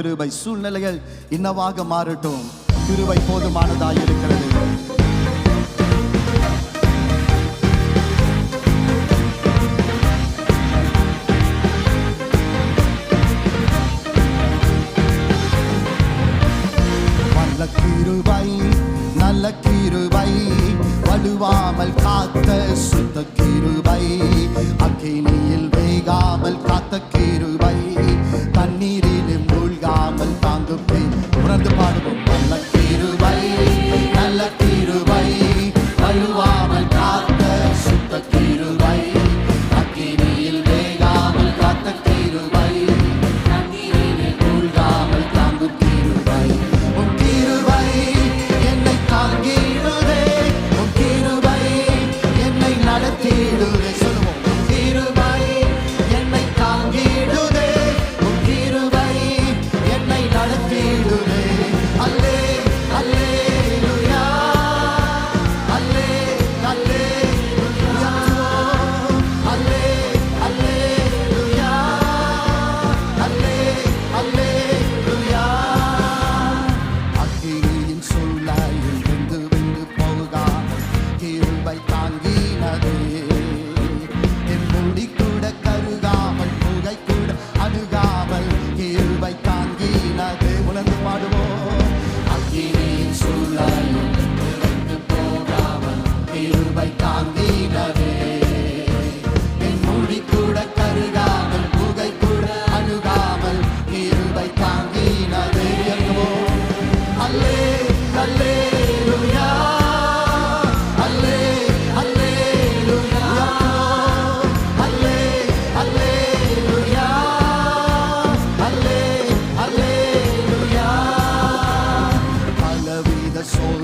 கிருபை சூழ்நிலைகள் இன்னவாக மாறட்டும். கிருபை போதுமானதாக இருக்கிறது. நல்ல கிருபை நல்ல கிருபை வலுவாமல் காத்த சுத்த கிருபை அக்கினியில் வேகாமல் காத்த கிருபை. soul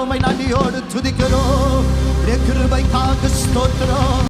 உம்மை நன்றியோடு துதிக்கிறோம் கிருபைக்காக ஸ்தோத்திரம்